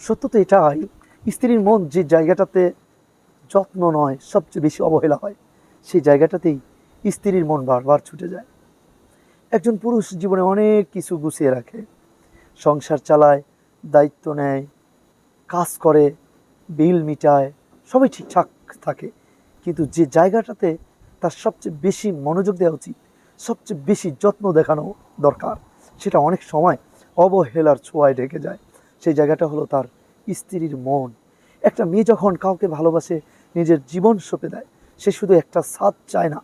সত্য তো এটাই স্ত্রীর মন যে জায়গাটাতে যত্ন নয়, সবচেয়ে বেশি অবহেলা হয়, সেই জায়গাটাতেই স্ত্রীর মন বারবার ছুটে যায়। একজন পুরুষ জীবনে অনেক কিছু গুছিয়ে রাখে। সংসার চালায়, দায়িত্ব নেয়, কাজ করে, বিল মিটায়, সবই ঠিকঠাক থাকে। কিন্তু যে জায়গাটাতে তার সবচেয়ে বেশি মনোযোগ দেওয়া উচিত, সবচেয়ে বেশি যত্ন দেখানো দরকার, সেটা অনেক সময় অবহেলার ছোঁয়ায় ঢেকে যায়। সেই জায়গাটা হলো তার স্ত্রীর মন। একটা মেয়ে যখন কাউকে ভালোবাসে, নিজের জীবন সঁপে দেয়, সে শুধু একটা স্বাদ চায় না।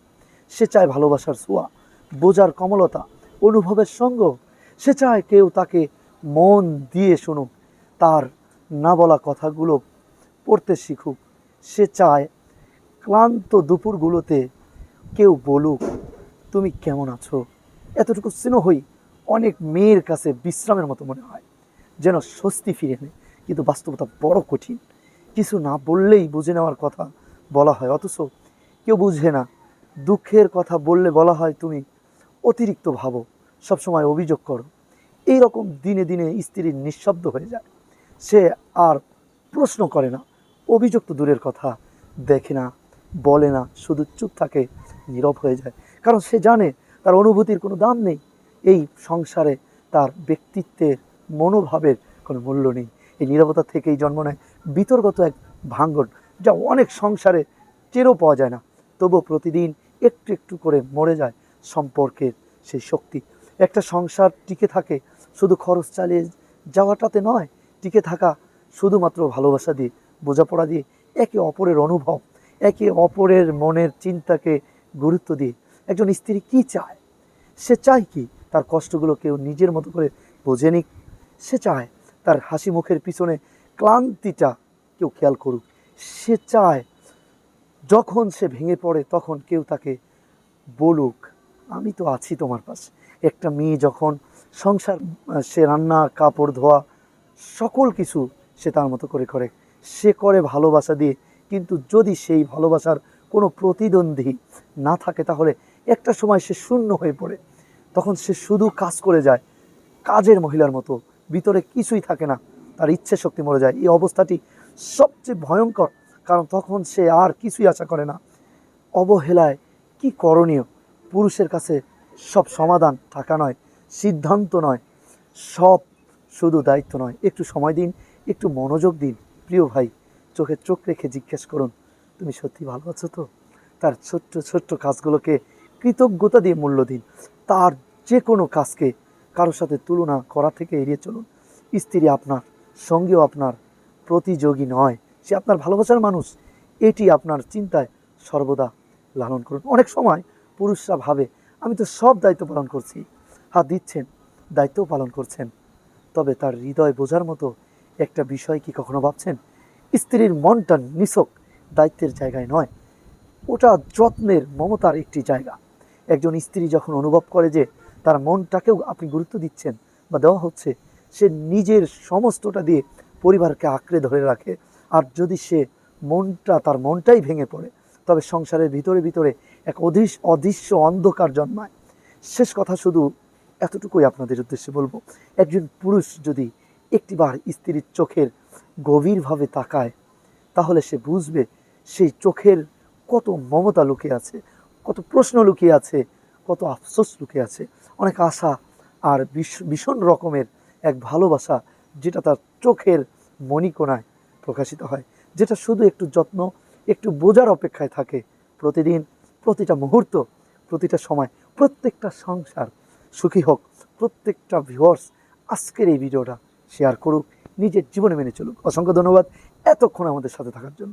সে চায় ভালোবাসার ছোঁয়া, বোঝার কমলতা, অনুভবের সঙ্গ। সে চায় কেউ তাকে মন দিয়ে শুনুক, তার না বলা কথাগুলো পড়তে শিখুক। সে চায় ক্লান্ত দুপুরগুলোতে কেউ বলুক, তুমি কেমন আছো? এতটুকু স্নেহই অনেক মেয়ের কাছে বিশ্রামের মতো মনে হয়। যেন স্বস্তি ফিরে নেয়। কিন্তু বাস্তবতা বড় কঠিন। কিছু না বললেই বুঝে নেওয়ার কথা বলা হয়। অথচ কেউ বুঝে না। দুঃখের কথা বললে বলা হয় তুমি অতিরিক্ত ভাবো। সবসময় অভিযোগ করো। এই রকম দিনে দিনে স্ত্রী নিঃশব্দ হয়ে যায়। সে আর প্রশ্ন করে না। অভিযোগ তো দূরের কথা। দেখে না, বলে না, শুধু চুপ থাকে, নীরব হয়ে যায়। কারণ সে জানে তার অনুভূতির কোনো দাম নেই। এই সংসারে তার ব্যক্তিত্বের মনোভাবের কোনো মূল্য নেই। এই নীরবতা থেকেই জন্ম নেয় বিতর্কত এক ভাঙ্গন যা অনেক সংসারে টেরও পাওয়া যায় না। তবুও প্রতিদিন একটু একটু করে মরে যায় সম্পর্কের সেই শক্তি। একটা সংসার টিকে থাকে শুধু খরচ চালিয়ে যাওয়াটাতে নয়, টিকে থাকা শুধুমাত্র ভালোবাসা দিয়ে, বোঝাপড়া দিয়ে, একে অপরের অনুভব, একে অপরের মনের চিন্তাকে গুরুত্ব দিয়ে। একজন স্ত্রী কি চায়? সে চায় কি তার কষ্টগুলো কেউ নিজের মতো করে বোঝে নিক সে চায় তার হাসি মুখের পিছনে ক্লান্তিটা কেউ খেয়াল করুক। সে চায় যখন সে ভেঙে পড়ে তখন কেউ তাকে বলুক, আমি তো আছি তোমার পাশে। একটা মেয়ে যখন সংসার, সে রান্না, কাপড়, ধোয়া, সকল কিছু সে তার মতো করে করে। সে করে ভালোবাসা দিয়ে, কিন্তু যদি সেই ভালোবাসার কোনো প্রতিদ্বন্দ্বী না থাকে তাহলে একটা সময় সে শূন্য হয়ে পড়ে। তখন সে শুধু কাজ করে যায়, কাজের মহিলার মতো ভিতরে কিছুই থাকে না। তার ইচ্ছে শক্তি মরে যায়। এই অবস্থাটি সবচেয়ে ভয়ঙ্কর, কারণ তখন সে আর কিছুই আশা করে না। অবহেলায় কি করণীয়? পুরুষের কাছে সব সমাধান থাকা নয়, সিদ্ধান্ত নয়, সব শুধু দায়িত্ব নয়। একটু সময় দিন, একটু মনোযোগ দিন। প্রিয় ভাই, চোখে চোখ রেখে জিজ্ঞেস করুন, তুমি সত্যি ভালো আছো তো? তার ছোট্ট ছোট্ট কাজগুলোকে কৃতজ্ঞতা দিয়ে মূল্য দিন। তার যে কোনো কাজকে কারোর সাথে তুলনা করা থেকে এড়িয়ে চলুন। স্ত্রী আপনার, সঙ্গেও আপনার, প্রতিযোগী নয়। সে আপনার ভালোবাসার মানুষ। এটি আপনার চিন্তায় সর্বদা লালন করুন। অনেক সময় পুরুষরা ভাবে, আমি তো সব দায়িত্ব পালন করছি। হাত দিচ্ছেন দায়িত্ব পালন করছেন। তবে তার হৃদয় বোঝার মতো একটা বিষয় কি কখনো ভাবছেন? স্ত্রীর মনটা নিছক দায়িত্বের জায়গায় নয়। ওটা যত্নের, মমতার একটি জায়গা। একজন স্ত্রী যখন অনুভব করে যে তার মনটাকেও আপনি গুরুত্ব দিচ্ছেন বা দেওয়া হচ্ছে, সে নিজের সমস্তটা দিয়ে পরিবারকে আঁকড়ে ধরে রাখে। আর যদি সে মনটা, তার মনটাই ভেঙে পড়ে, তবে সংসারের ভিতরে ভিতরে এক অদৃশ্য অদৃশ্য অন্ধকার জন্মায়। শেষ কথা শুধু এতটুকুই আপনাদের উদ্দেশ্যে বলব, একজন পুরুষ যদি একটিবার স্ত্রীর চোখের গভীরভাবে তাকায়, তাহলে সে বুঝবে সেই চোখের কত মমতা লুকিয়ে আছে, কত প্রশ্ন লুকিয়ে আছে কত আফসোস লুকিয়ে আছে। অনেক আশা আর ভীষণ রকমের এক ভালোবাসা যেটা তার চোখের মণিকোণায় প্রকাশিত হয়, যেটা শুধু একটু যত্ন, একটু বোঝার অপেক্ষায় থাকে প্রতিদিন, প্রতিটা মুহূর্ত, প্রতিটা সময়, প্রত্যেকটা সংসার সুখী হোক, প্রত্যেকটা ভিউয়ার্স আজকের এই ভিডিওটা শেয়ার করুক, নিজের জীবনে মেনে চলুক। অসংখ্য ধন্যবাদ এতক্ষণ আমাদের সাথে থাকার জন্য।